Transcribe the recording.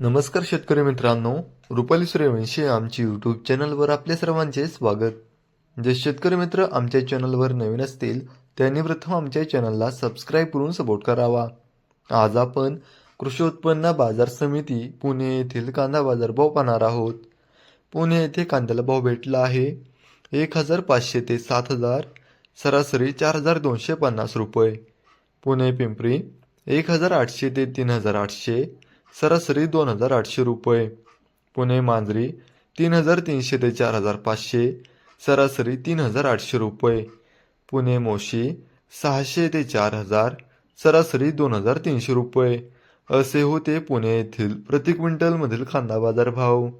नमस्कार शेतकरी मित्रांनो रुपाली सूर्यवंशी आमची यूट्यूब चॅनलवर आपल्या सर्वांचे स्वागत. जे शेतकरी मित्र आमच्या चॅनलवर नवीन असतील त्यांनी प्रथम आमच्या चॅनलला सबस्क्राईब करून सपोर्ट करावा. आज आपण कृषी उत्पन्न बाजार समिती पुणे येथील कांदा बाजारभाव पाहणार आहोत. पुणे येथे कांद्याला भाव भेटला आहे एक हजार पाचशे ते सात हजार सरासरी चार हजार दोनशे पन्नास रुपये. पुणे पिंपरी एक हजार आठशे ते तीन हजार आठशे सरासरी दोन हजार आठशे रुपये. पुणे मांजरी तीन हजार तीनशे ते चार हजार पाचशे. सरासरी तीन हजार आठशे रुपये. पुणे मोशी सहाशे ते चार हजार. सरासरी दोन हजार तीनशे रुपये. असे होते पुणे येथील प्रति क्विंटलमधील कांदा बाजार भाव